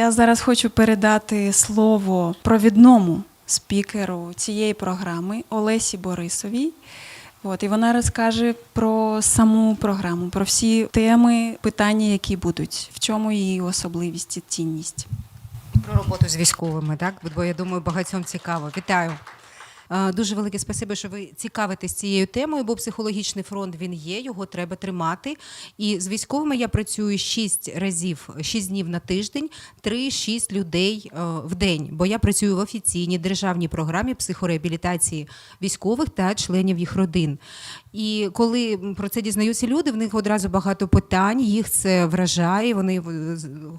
Я зараз хочу передати слово провідному спікеру цієї програми Олесі Борисовій. От, і вона розкаже про саму програму, про всі теми, питання, які будуть, в чому її особливість і цінність. Про роботу з військовими, так? Бо я думаю, багатьом цікаво. Вітаю. Дуже велике спасибо, що ви цікавитесь цією темою, бо психологічний фронт він є, його треба тримати. І з військовими я працюю 6 разів, 6 днів на тиждень, 3-6 людей е, в день. Бо я працюю в офіційній державній програмі психореабілітації військових та членів їх родин. І коли про це дізнаються люди, в них одразу багато питань, їх це вражає, вони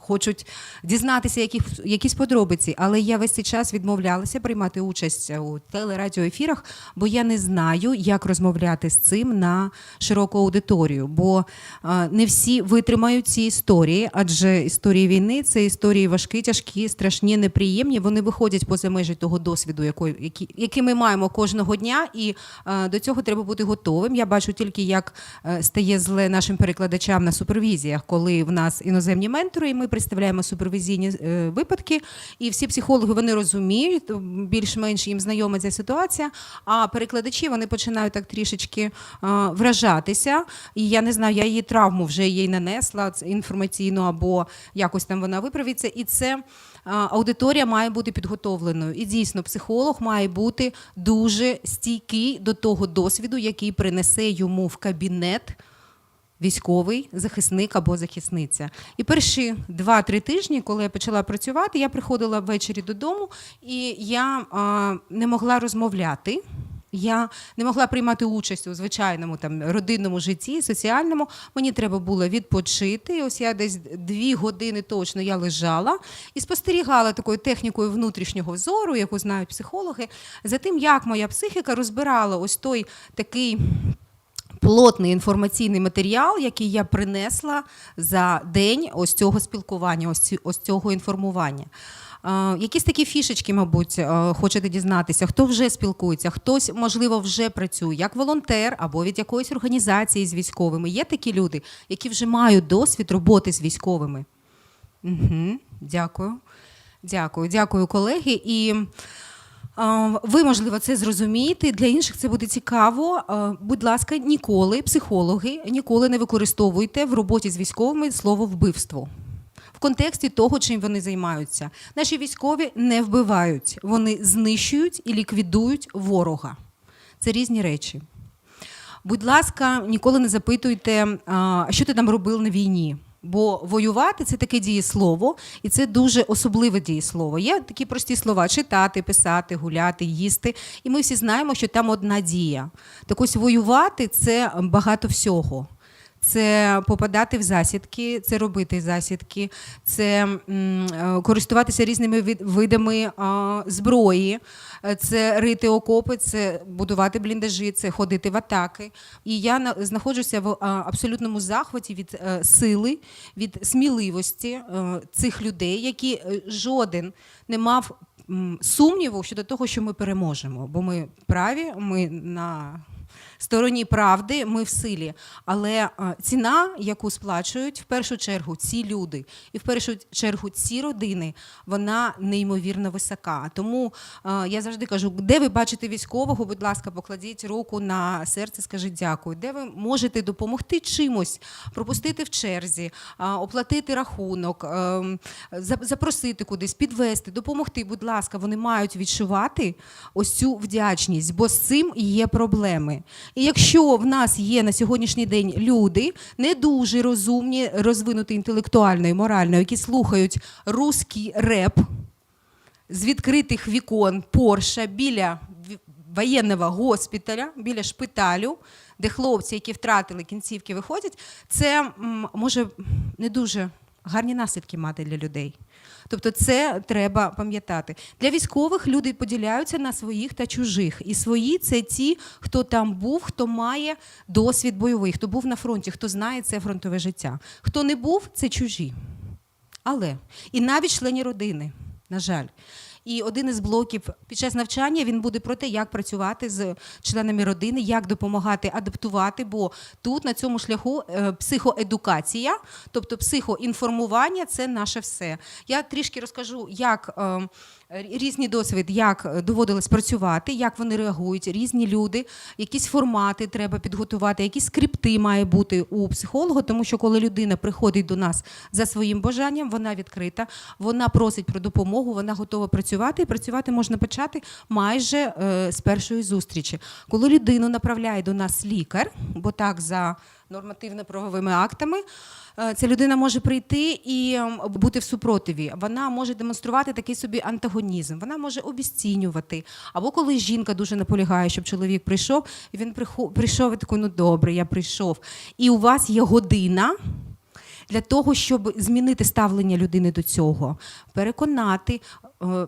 хочуть дізнатися яких, якісь подробиці. Але я весь цей час відмовлялася приймати участь у телерадіоефірах, бо я не знаю, як розмовляти з цим на широку аудиторію. Бо не всі витримають ці історії, адже історії війни це історії важкі, тяжкі, страшні, неприємні. Вони виходять поза межі того досвіду, який, ми маємо кожного дня, і до цього треба бути готовим. Я бачу тільки, як е, стає зле нашим перекладачам на супервізіях, коли в нас іноземні ментори, і ми представляємо супервізійні е, випадки. І всі психологи вони розуміють, більш-менш їм знайома ця ситуація. А перекладачі вони починають так трішечки е, вражатися. І я не знаю, я її травму вже їй нанесла це інформаційну або якось там вона виправиться. І це аудиторія має бути підготовленою. І дійсно, психолог має бути дуже стійкий до того досвіду, який принесе йому в кабінет. Військовий захисник або захисниця. І перші 2-3 тижні, коли я почала працювати, я приходила ввечері додому, і я а, не могла розмовляти. Я не могла приймати участь у звичайному там родинному житті, соціальному. Мені треба було відпочити. Ось я десь дві години точно я лежала і спостерігала такою технікою внутрішнього зору, яку знають психологи, за тим, як моя психіка розбирала ось той такий плотний інформаційний матеріал, який я принесла за день ось цього спілкування, ось цього інформування. Е, Якісь такі фішечки, мабуть, е, хочете дізнатися, хто вже спілкується, хтось, можливо, вже працює як волонтер або від якоїсь організації з військовими. Є такі люди, які вже мають досвід роботи з військовими. Угу, дякую. Дякую, дякую, колеги. І е, ви, можливо, це зрозумієте. Для інших це буде цікаво. Будь ласка, ніколи, психологи, ніколи не використовуйте в роботі з військовими слово вбивство. В контексті того, чим вони займаються. Наші військові не вбивають, вони знищують і ліквідують ворога. Це різні речі. Будь ласка, ніколи не запитуйте, що ти там робив на війні. Бо воювати це таке дієслово, і це дуже особливе дієслово. Є такі прості слова: читати, писати, гуляти, їсти. І ми всі знаємо, що там одна дія. Так ось воювати це багато всього. Це попадати в засідки, це робити засідки, це е, користуватися різними видами зброї, е, це рити окопи, це будувати бліндажі, це ходити в атаки. І я знаходжуся в абсолютному захваті від е, сили, від сміливості е, цих людей, які е, жоден не мав сумніву щодо того, що ми переможемо. Бо ми праві, ми на стороні правди, ми в силі. Але е, ціна, яку сплачують в першу чергу ці люди, і в першу чергу ці родини, вона неймовірно висока. Тому е, я завжди кажу, де ви бачите військового, будь ласка, покладіть руку на серце, скажіть дякую. Де ви можете допомогти чимось, пропустити в черзі, е, оплатити рахунок, запросити кудись, підвести, допомогти. Будь ласка, вони мають відчувати ось цю вдячність, бо з цим є проблеми. І якщо в нас є на сьогоднішній день люди не дуже розумні, розвинуті інтелектуально і морально, які слухають русський реп з відкритих вікон Порша біля воєнного госпіталя, біля шпиталю, де хлопці, які втратили кінцівки, виходять, це може не дуже гарні наслідки мати для людей. Тобто це треба пам'ятати. Для військових люди поділяються на своїх та чужих. І свої це ті, хто там був, хто має досвід бойовий, хто був на фронті, хто знає це фронтове життя. Хто не був, це чужі. Але і навіть члені родини, на жаль. І один із блоків під час навчання він буде про те, як працювати з членами родини, як допомагати адаптувати. Бо тут на цьому шляху е, психоедукація, тобто психоінформування це наше все. Я трішки розкажу, як. Різні досвід, як е, доводилось працювати, як вони реагують, різні люди, якісь формати треба підготувати, які скрипти має бути у психолога, тому що коли людина приходить до нас за своїм бажанням, вона відкрита, вона просить про допомогу, вона готова працювати, і працювати можна почати майже е, з першої зустрічі. Коли людину направляє до нас лікар, бо так за нормативно-правовими актами. е, Ця людина може прийти і ем, бути в супротиві. Вона може демонструвати такий собі антагонізм. Вона може обіцінювати. Або коли жінка дуже наполягає, щоб чоловік прийшов, і він прийшов і такий, ну добре, я прийшов. І у вас є година для того, щоб змінити ставлення людини до цього, переконати,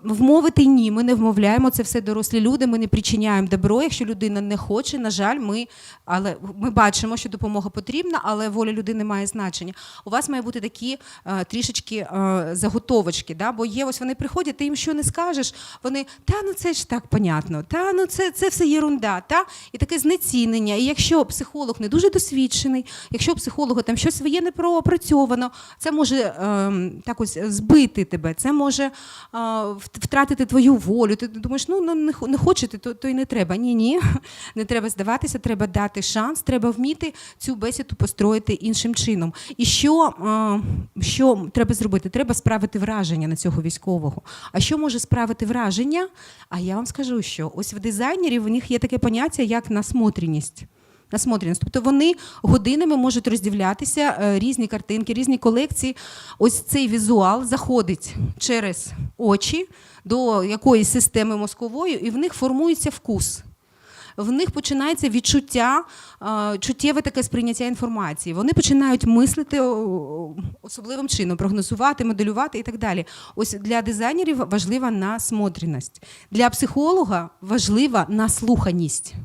вмовити ні. Ми не вмовляємо це все дорослі люди. Ми не причиняємо добро. Якщо людина не хоче, на жаль, ми але ми бачимо, що допомога потрібна, але воля людини має значення. У вас має бути такі е, трішечки е, заготовочки, да? бо є ось вони приходять, ти їм що не скажеш. Вони та ну це ж так понятно, та ну це, це все єрунда, та і таке знецінення. І якщо психолог не дуже досвідчений, якщо психолога там щось своє не проопрацьовано, це може ем, так ось збити тебе, це може е, втратити твою волю. Ти думаєш, ну, ну не, хо- хочете, то, то й не треба. Ні, ні, не треба здаватися, треба дати шанс, треба вміти цю бесіду построїти іншим чином. І що, що треба зробити? Треба справити враження на цього військового. А що може справити враження? А я вам скажу, що ось в дизайнерів у них є таке поняття, як насмотреність. Насмотреність. Тобто вони годинами можуть роздивлятися е, різні картинки, різні колекції. Ось цей візуал заходить через очі до якоїсь системи мозкової, і в них формується вкус. В них починається відчуття, е, чуттєве таке сприйняття інформації. Вони починають мислити особливим чином, прогнозувати, моделювати і так далі. Ось для дизайнерів важлива насмотреність. Для психолога важлива наслуханість.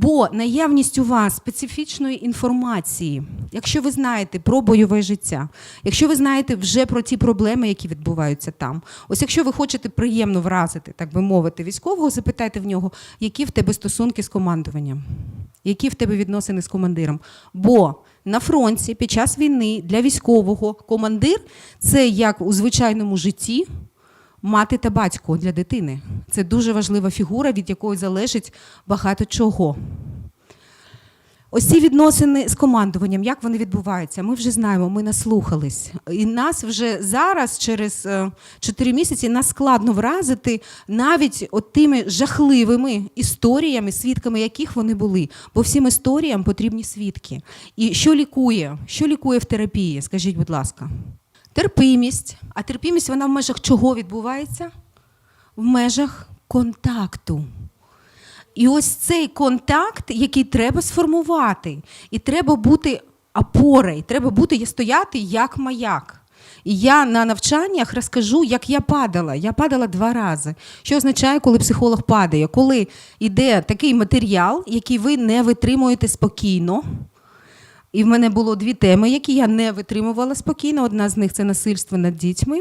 Бо наявність у вас специфічної інформації, якщо ви знаєте про бойове життя, якщо ви знаєте вже про ті проблеми, які відбуваються там, ось якщо ви хочете приємно вразити, так би мовити, військового, запитайте в нього, які в тебе стосунки з командуванням, які в тебе відносини з командиром. Бо на фронті під час війни для військового командир це як у звичайному житті мати та батько для дитини. Це дуже важлива фігура, від якої залежить багато чого. Ось ці відносини з командуванням, як вони відбуваються, ми вже знаємо, ми наслухались. І нас вже зараз, через е, 4 місяці, нас складно вразити навіть от тими жахливими історіями, свідками яких вони були. Бо всім історіям потрібні свідки. І що лікує? Що лікує в терапії? Скажіть, будь ласка. Терпимість. А терпимість вона в межах чого відбувається? В межах контакту. І ось цей контакт, який треба сформувати, і треба бути опорою, треба бути стояти як маяк. І я на навчаннях розкажу, як я падала. Я падала два рази. Що означає, коли психолог падає? Коли йде такий матеріал, який ви не витримуєте спокійно. І в мене було дві теми, які я не витримувала спокійно. Одна з них це насильство над дітьми.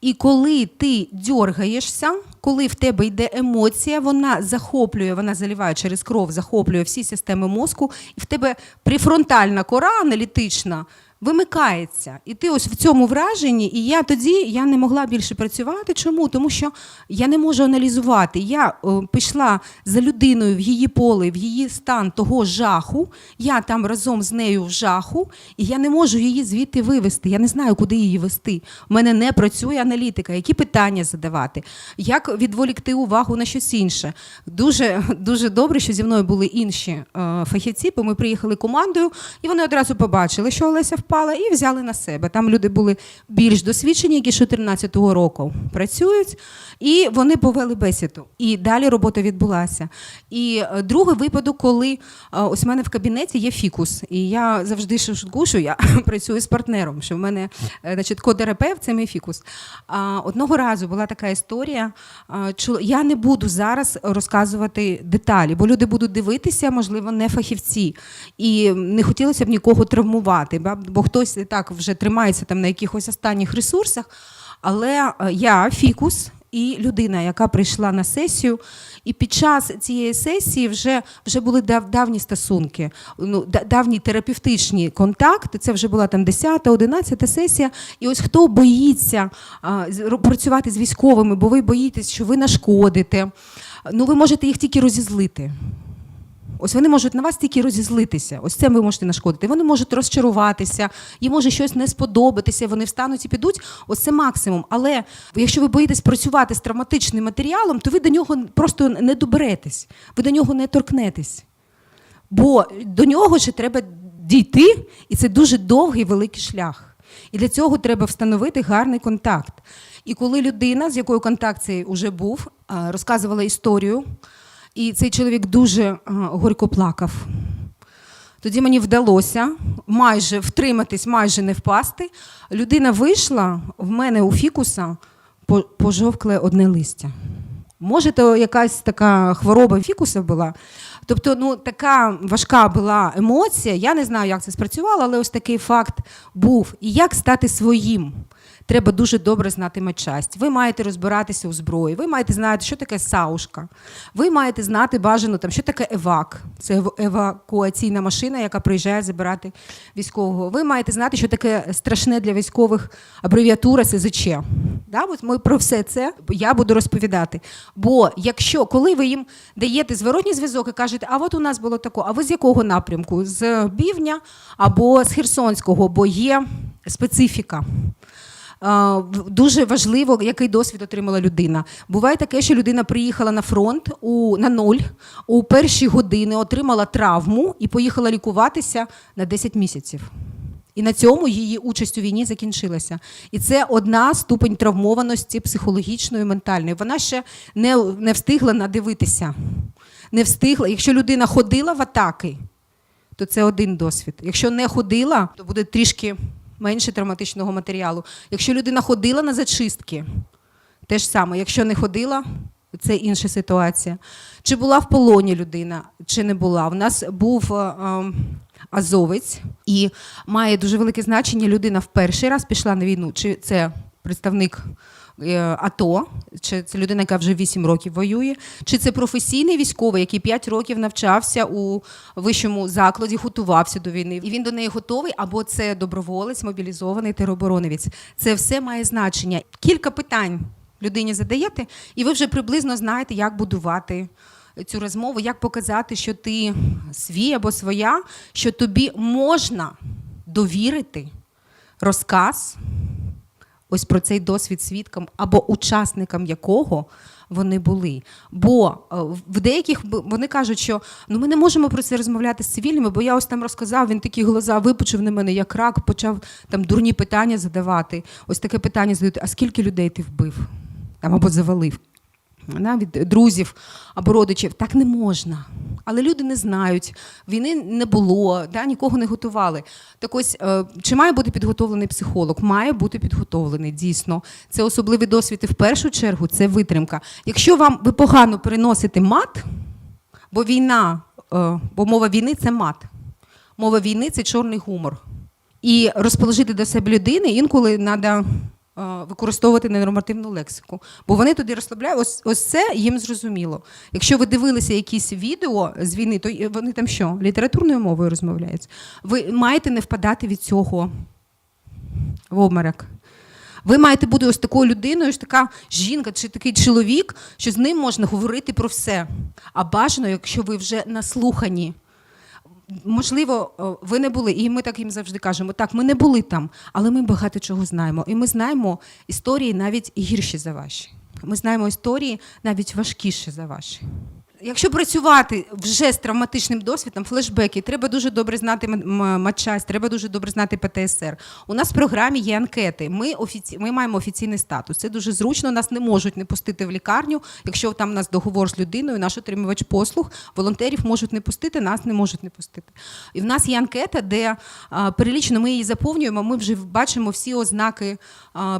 І коли ти дьоргаєшся, коли в тебе йде емоція, вона захоплює, вона заливає через кров, захоплює всі системи мозку, і в тебе префронтальна кора аналітична вимикається. І ти ось в цьому враженні, і я тоді я не могла більше працювати. Чому? Тому що я не можу аналізувати. Я о, пішла за людиною в її поле, в її стан того жаху. Я там разом з нею в жаху, і я не можу її звідти вивести. Я не знаю, куди її вести. У мене не працює аналітика, які питання задавати, як відволікти увагу на щось інше. Дуже дуже добре, що зі мною були інші е, фахівці, бо ми приїхали командою, і вони одразу побачили, що Олеся впала, і взяли на себе. Там люди були більш досвідчені, які з 2014 року працюють, і вони повели бесіду. І далі робота відбулася. І е, другий випадок, коли е, ось в мене в кабінеті є фікус, і я завжди шуткую, що я працюю з партнером, що в мене е, значить, кодерапевт це мій фікус. Одного разу була така історія. Я не буду зараз розказувати деталі, бо люди будуть дивитися, можливо, не фахівці. І не хотілося б нікого травмувати, бо хтось так вже тримається там на якихось останніх ресурсах. Але я фікус і людина, яка прийшла на сесію, і під час цієї сесії вже, вже були дав, давні стосунки, ну, давні терапевтичні контакти. Це вже була там 10 11 сесія. І ось хто боїться а, працювати з військовими, бо ви боїтесь, що ви нашкодите. Ну, ви можете їх тільки розізлити. Ось вони можуть на вас тільки розізлитися. Ось це ви можете нашкодити. Вони можуть розчаруватися, їм може щось не сподобатися, вони встануть і підуть. Ось це максимум. Але якщо ви боїтесь працювати з травматичним матеріалом, то ви до нього просто не доберетесь, ви до нього не торкнетесь. Бо до нього ще треба дійти, і це дуже довгий великий шлях. І для цього треба встановити гарний контакт. І коли людина, з якою контакт цей вже був, розказувала історію, і цей чоловік дуже горько плакав. Тоді мені вдалося майже втриматись, майже не впасти. Людина вийшла, в мене у фікуса пожовкле одне листя. Може, то якась така хвороба фікуса була. Тобто, ну така важка була емоція. Я не знаю, як це спрацювало, але ось такий факт був. І як стати своїм? Треба дуже добре знати матчасть. Ви маєте розбиратися у зброї, ви маєте знати, що таке саушка. Ви маєте знати бажано, там, що таке евак. Це евакуаційна машина, яка приїжджає забирати військового. Ви маєте знати, що таке страшне для військових абревіатура СЗЧ. Да, от ми про все це я буду розповідати. Бо якщо коли ви їм даєте зворотній зв'язок і кажете, а от у нас було тако, а ви з якого напрямку? З Бівня або з Херсонського, бо є специфіка. Дуже важливо, який досвід отримала людина. Буває таке, що людина приїхала на фронт у, на нуль, у перші години отримала травму і поїхала лікуватися на 10 місяців. І на цьому її участь у війні закінчилася. І це одна ступень травмованості психологічної, ментальної. Вона ще не, не встигла надивитися. Не встигла. Якщо людина ходила в атаки, то це один досвід. Якщо не ходила, то буде трішки менше травматичного матеріалу. Якщо людина ходила на зачистки, те ж саме. Якщо не ходила, це інша ситуація. Чи була в полоні людина, чи не була? У нас був е, е, азовець і має дуже велике значення. Людина в перший раз пішла на війну, чи це представник АТО, чи це людина, яка вже 8 років воює, чи це професійний військовий, який 5 років навчався у вищому закладі, готувався до війни, і він до неї готовий, або це доброволець, мобілізований тероборонівець. Це все має значення. Кілька питань людині задаєте, і ви вже приблизно знаєте, як будувати цю розмову, як показати, що ти свій або своя, що тобі можна довірити розказ ось про цей досвід свідкам або учасникам якого вони були. Бо е, в деяких вони кажуть, що ну ми не можемо про це розмовляти з цивільними, бо я ось там розказав, він такі глаза випучив на мене, як рак, почав там дурні питання задавати. Ось таке питання задають: а скільки людей ти вбив? Там або завалив. Від друзів або родичів так не можна. Але люди не знають, війни не було, да, нікого не готували. Так ось, е, чи має бути підготовлений психолог? Має бути підготовлений, дійсно. Це особливий досвід і в першу чергу це витримка. Якщо вам ви погано переносите мат, бо війна, е, бо мова війни це мат. Мова війни це чорний гумор. І розположити до себе людини інколи треба використовувати ненормативну лексику. Бо вони туди розслабляють. Ось, ось це їм зрозуміло. Якщо ви дивилися якісь відео з війни, то вони там що? Літературною мовою розмовляють. Ви маєте не впадати від цього в обморок. Ви маєте бути ось такою людиною, ось така жінка чи такий чоловік, що з ним можна говорити про все. А бажано, якщо ви вже наслухані. Можливо, ви не були, і ми так їм завжди кажемо: так, ми не були там, але ми багато чого знаємо. І ми знаємо історії навіть гірші за ваші. Ми знаємо історії навіть важкіші за ваші. Якщо працювати вже з травматичним досвідом, флешбеки, треба дуже добре знати матчасть, треба дуже добре знати ПТСР. У нас в програмі є анкети. Ми, офіці... ми маємо офіційний статус. Це дуже зручно. Нас не можуть не пустити в лікарню. Якщо там у нас договор з людиною, наш отримувач послуг, волонтерів можуть не пустити, нас не можуть не пустити. І в нас є анкета, де а, перелічено, ми її заповнюємо. Ми вже бачимо всі ознаки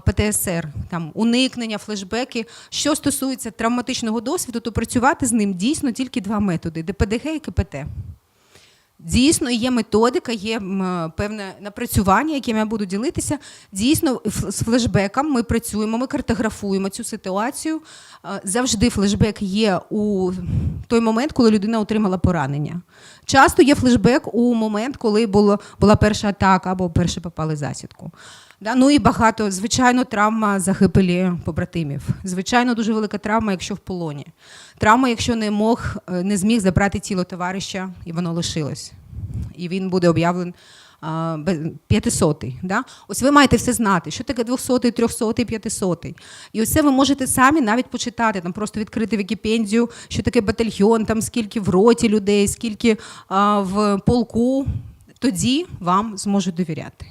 ПТСР, там уникнення, флешбеки. Що стосується травматичного досвіду, то працювати з ним дійсно тільки два методи: ДПДГ і КПТ. Дійсно, є методика, є певне напрацювання, яким я буду ділитися. Дійсно, з флешбеком ми працюємо, ми картографуємо цю ситуацію. Завжди флешбек є у той момент, коли людина отримала поранення. Часто є флешбек у момент, коли було, була перша атака або перше попали засідку. Да, ну і багато, звичайно, травма загибелі побратимів. Звичайно, дуже велика травма, якщо в полоні. Травма, якщо не мог, е, не зміг забрати тіло товариша, і воно лишилось. І він буде об'явлений п'ятисотий. Да? Ось ви маєте все знати, що таке двохсотий, трьохсотий, п'ятисотий. І ось це ви можете самі навіть почитати, там просто відкрити Вікіпедію, що таке батальйон, там скільки в роті людей, скільки а, в полку. Тоді вам зможуть довіряти.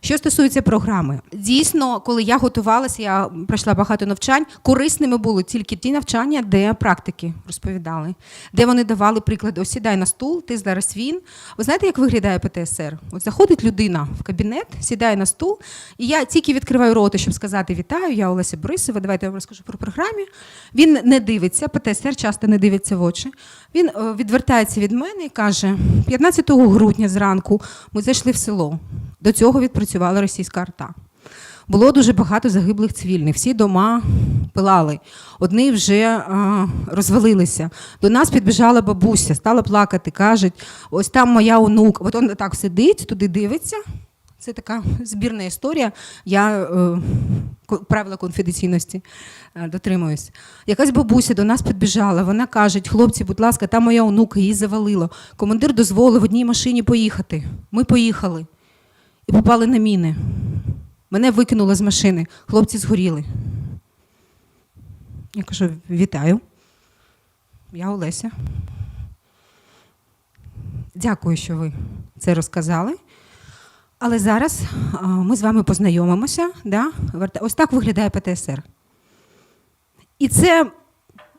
Що стосується програми, дійсно, коли я готувалася, я пройшла багато навчань. Корисними були тільки ті навчання, де практики розповідали, де вони давали приклади. Ось сідай на стул, ти зараз він. Ви знаєте, як виглядає ПТСР? От заходить людина в кабінет, сідає на стул, і я тільки відкриваю рота, щоб сказати вітаю, я Олеся Борисова. Давайте я вам розкажу про програмі. Він не дивиться, ПТСР часто не дивиться в очі. Він е, відвертається від мене і каже: 15 грудня зранку ми зайшли в село. До цього відпрацювала російська арта. Було дуже багато загиблих цивільних. Всі дома пилали. Одні вже а, розвалилися. До нас підбіжала бабуся, стала плакати, кажуть: ось там моя онука. От він так сидить, туди дивиться. Це така збірна історія. Я е, правила конфіденційності е, дотримуюсь. Якась бабуся до нас підбіжала. Вона каже: хлопці, будь ласка, там моя онука, її завалило. Командир дозволив в одній машині поїхати. Ми поїхали і попали на міни. Мене викинули з машини. Хлопці згоріли. Я кажу: вітаю. Я Олеся. Дякую, що ви це розказали. Але зараз ми з вами познайомимося. Да? Ось так виглядає ПТСР. І це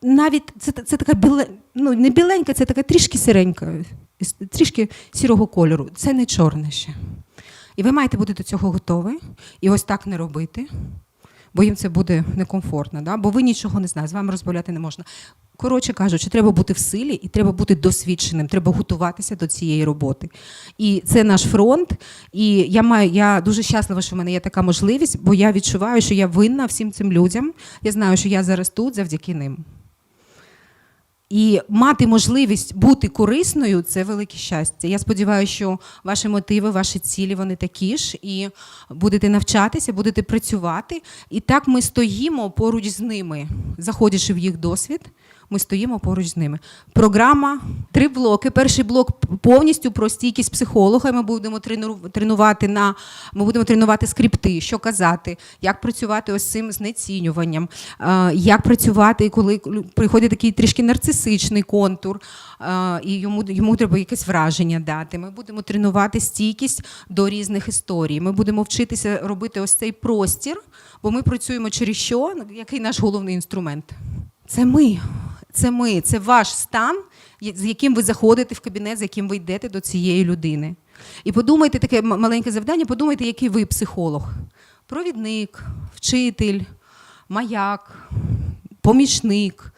навіть це, це така біле, ну, не біленька, це така трішки сиренька, трішки сірого кольору. Це не чорне ще. І ви маєте бути до цього готові. І ось так не робити, бо їм це буде некомфортно, да? бо ви нічого не знаєте, з вами розмовляти не можна. Коротше кажучи, треба бути в силі і треба бути досвідченим, треба готуватися до цієї роботи. І це наш фронт. І я маю, я дуже щаслива, що в мене є така можливість, бо я відчуваю, що я винна всім цим людям. Я знаю, що я зараз тут завдяки ним. І мати можливість бути корисною це велике щастя. Я сподіваюся, що ваші мотиви, ваші цілі вони такі ж, і будете навчатися, будете працювати. І так ми стоїмо поруч з ними, заходячи в їх досвід. Ми стоїмо поруч з ними. Програма три блоки. Перший блок повністю про стійкість психолога. Ми будемо тренувати на ми будемо тренувати скрипти, що казати, як працювати ось цим знецінюванням, е, як працювати, коли приходить такий трішки нарцисичний контур, е, і йому, йому треба якесь враження дати. Ми будемо тренувати стійкість до різних історій. Ми будемо вчитися робити ось цей простір, бо ми працюємо через що? Який наш головний інструмент? Це ми. Це ми, це ваш стан, з яким ви заходите в кабінет, з яким ви йдете до цієї людини. І подумайте таке маленьке завдання, подумайте, який ви психолог. Провідник, вчитель, маяк, помічник,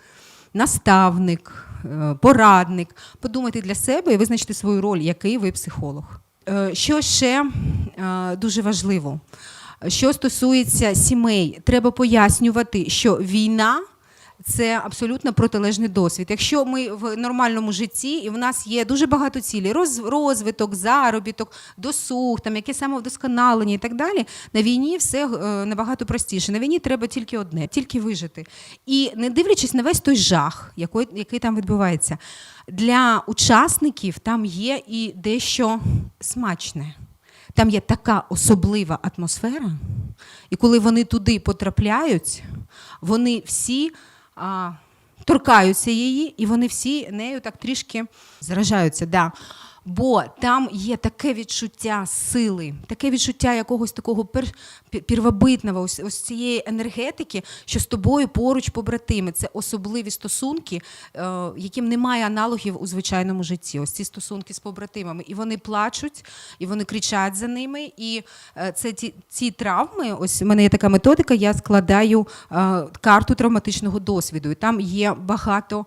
наставник, е, порадник. Подумайте для себе і визначте свою роль, який ви психолог. Е, Що ще е, дуже важливо? Що стосується сімей, треба пояснювати, що війна це абсолютно протилежний досвід. Якщо ми в нормальному житті і в нас є дуже багато цілей, роз, розвиток, заробіток, досуг, там яке самовдосконалення і так далі, на війні все е, набагато простіше. На війні треба тільки одне, тільки вижити. І не дивлячись на весь той жах, який, який там відбувається, для учасників там є і дещо смачне. Там є така особлива атмосфера, і коли вони туди потрапляють, вони всі торкаються її, і вони всі нею так трішки заражаються. Да. Бо там є таке відчуття сили, таке відчуття якогось такого пер, первобитного, ось, ось цієї енергетики, що з тобою поруч побратими. Це особливі стосунки, е, яким немає аналогів у звичайному житті. Ось ці стосунки з побратимами. І вони плачуть, і вони кричать за ними. І е, це ті, ці травми. Ось у мене є така методика, я складаю е, карту травматичного досвіду. І там є багато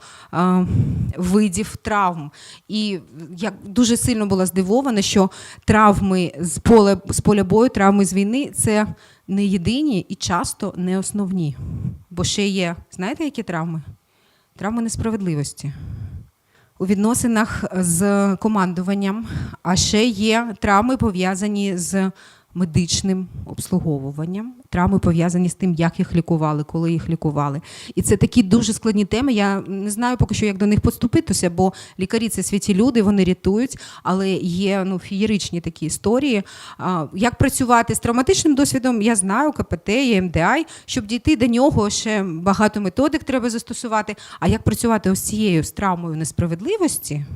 видів травм. І я дуже дуже сильно була здивована, що травми з поля з поля бою, травми з війни це не єдині і часто не основні. Бо ще є, знаєте, які травми? Травми несправедливості. У відносинах з командуванням, а ще є травми пов'язані з медичним обслуговуванням, травми пов'язані з тим, як їх лікували, коли їх лікували. І це такі дуже складні теми. Я не знаю поки що, як до них поступитися, бо лікарі це святі люди, вони рятують, але є ну, фієричні такі історії. Як працювати з травматичним досвідом, я знаю, КПТ, ЄМДАЙ. Щоб дійти до нього, ще багато методик треба застосувати. А як працювати ось цією з травмою несправедливості?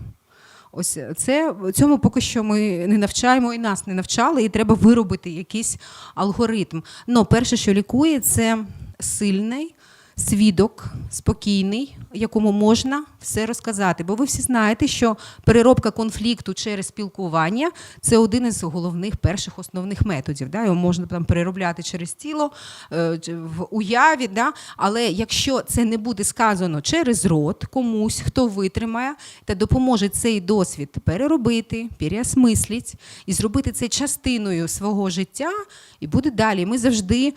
Ось це цьому поки що ми не навчаємо і нас не навчали, і треба виробити якийсь алгоритм. Ну, перше, що лікує, це сильний свідок, спокійний, якому можна все розказати. Бо ви всі знаєте, що переробка конфлікту через спілкування це один із головних перших основних методів. Да? Його можна там переробляти через тіло е, в уяві. Да? Але якщо це не буде сказано через рот комусь, хто витримає та допоможе цей досвід переробити, переосмислити і зробити це частиною свого життя, і буде далі. Ми завжди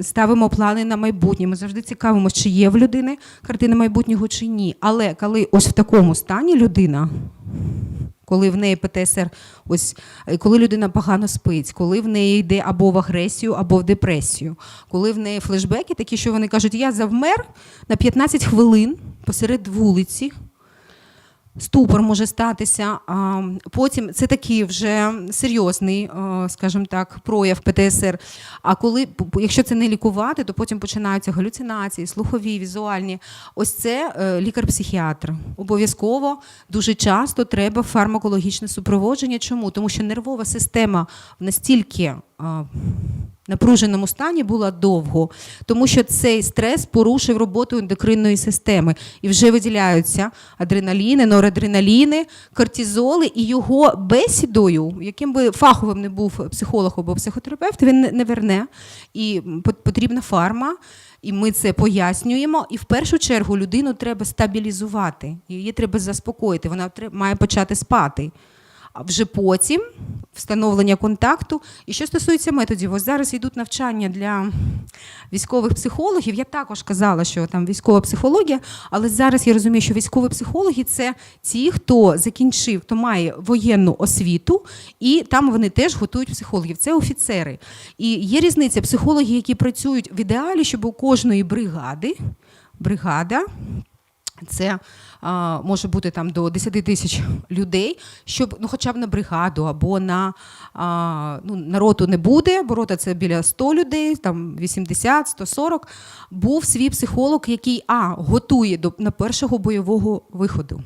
ставимо плани на майбутнє. Ми завжди цікавимося, чи є в людини картина майбутнього чи ні. Але коли ось в такому стані людина. Коли в неї ПТСР, ось е, коли людина погано спить, коли в неї йде або в агресію, або в депресію, коли в неї флешбеки, такі, що вони кажуть, я завмер на 15 хвилин посеред вулиці, Ступор може статися. Потім це такий вже серйозний, скажімо так, прояв ПТСР. А коли, якщо це не лікувати, то потім починаються галюцинації, слухові, візуальні. Ось це е, лікар-психіатр. Обов'язково дуже часто треба фармакологічне супроводження. Чому? Тому що нервова система настільки. Напруженому стані була довго, тому що цей стрес порушив роботу ендокринної системи і вже виділяються адреналіни, норадреналіни, кортизоли, і його бесідою, яким би фаховим не був психолог або психотерапевт, він не- не верне. І потрібна фарма. І ми це пояснюємо. І в першу чергу людину треба стабілізувати, її треба заспокоїти. Вона має почати спати. А вже потім встановлення контакту. І що стосується методів, ось зараз йдуть навчання для військових психологів. Я також казала, що там військова психологія, але зараз я розумію, що військові психологи це ті, хто закінчив, хто має воєнну освіту, і там вони теж готують психологів. Це офіцери. І є різниця психологи, які працюють в ідеалі, щоб у кожної бригади бригада. Це а, може бути там до 10 тисяч людей, щоб ну, хоча б на бригаду або на, а, ну, на роту не буде, бо рота це біля 100 людей, там 80, 140. Був свій психолог, який А готує до на першого бойового виходу.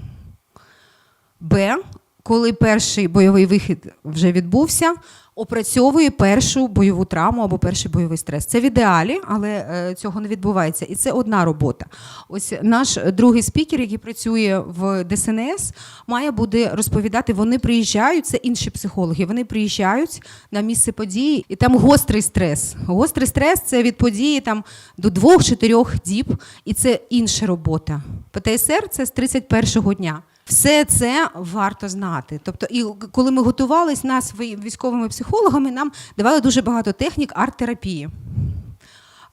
Б, коли перший бойовий вихід вже відбувся, опрацьовує першу бойову травму або перший бойовий стрес. Це в ідеалі, але е, цього не відбувається. І це одна робота. Ось наш другий спікер, який працює в ДСНС, має буде розповідати. Вони приїжджають, це інші психологи. Вони приїжджають на місце події, і там гострий стрес. Гострий стрес це від події там до двох-чотирьох діб, і це інша робота. ПТСР це з 31-го дня. Все це варто знати. Тобто, і коли ми готувались нас військовими психологами, нам давали дуже багато технік арт-терапії.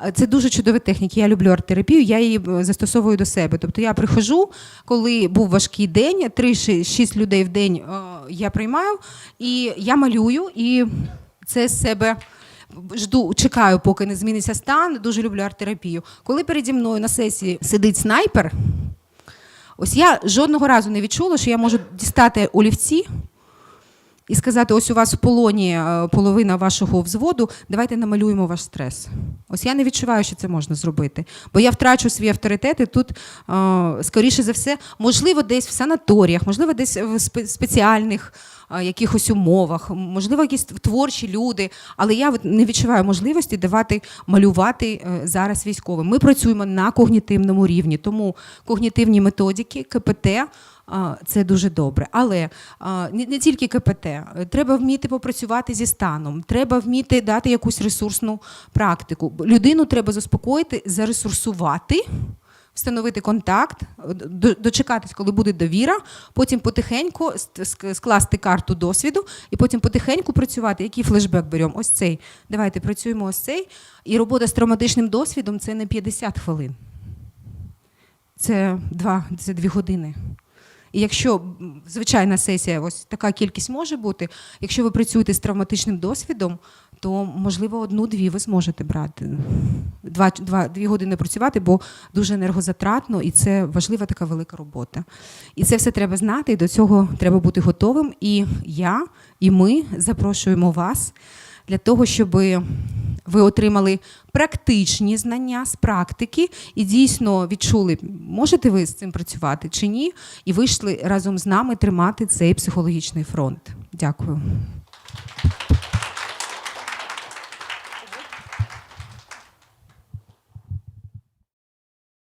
Е, Це дуже чудові техніки. Я люблю арт-терапію, я її е, застосовую до себе. Тобто я приходжу, коли був важкий день, 3-6 людей в день е, я приймаю, і я малюю, і це з себе. Жду, чекаю, поки не зміниться стан. Дуже люблю арт-терапію. Коли переді мною на сесії сидить снайпер, ось я жодного разу не відчула, що я можу дістати олівці і сказати: ось у вас в полоні е, половина вашого взводу, давайте намалюємо ваш стрес. Ось я не відчуваю, що це можна зробити. Бо я втрачу свій авторитет, і тут, е, скоріше за все, можливо, десь в санаторіях, можливо, десь в спе- спеціальних е, якихось умовах, можливо, якісь творчі люди, але я не відчуваю можливості давати малювати зараз військовим. Ми працюємо на когнітивному рівні, тому когнітивні методики, КПТ. Це дуже добре, але не, тільки КПТ. Треба вміти попрацювати зі станом, треба вміти дати якусь ресурсну практику. Людину треба заспокоїти, заресурсувати встановити контакт, дочекатись, коли буде довіра, потім потихеньку скласти карту досвіду, і потім потихеньку працювати. Який флешбек беремо? Ось цей. Давайте працюємо ось цей. І робота з травматичним досвідом це не 50 хвилин. Це два, це дві години. І якщо звичайна сесія, ось така кількість може бути, якщо ви працюєте з травматичним досвідом, то можливо одну-дві ви зможете брати. Два, два, дві години працювати, бо дуже енергозатратно, і це важлива така велика робота. І це все треба знати, і до цього треба бути готовим. І я, і ми запрошуємо вас для того, щоб ви отримали практичні знання з практики і дійсно відчули, можете ви з цим працювати чи ні, і вийшли разом з нами тримати цей психологічний фронт. Дякую.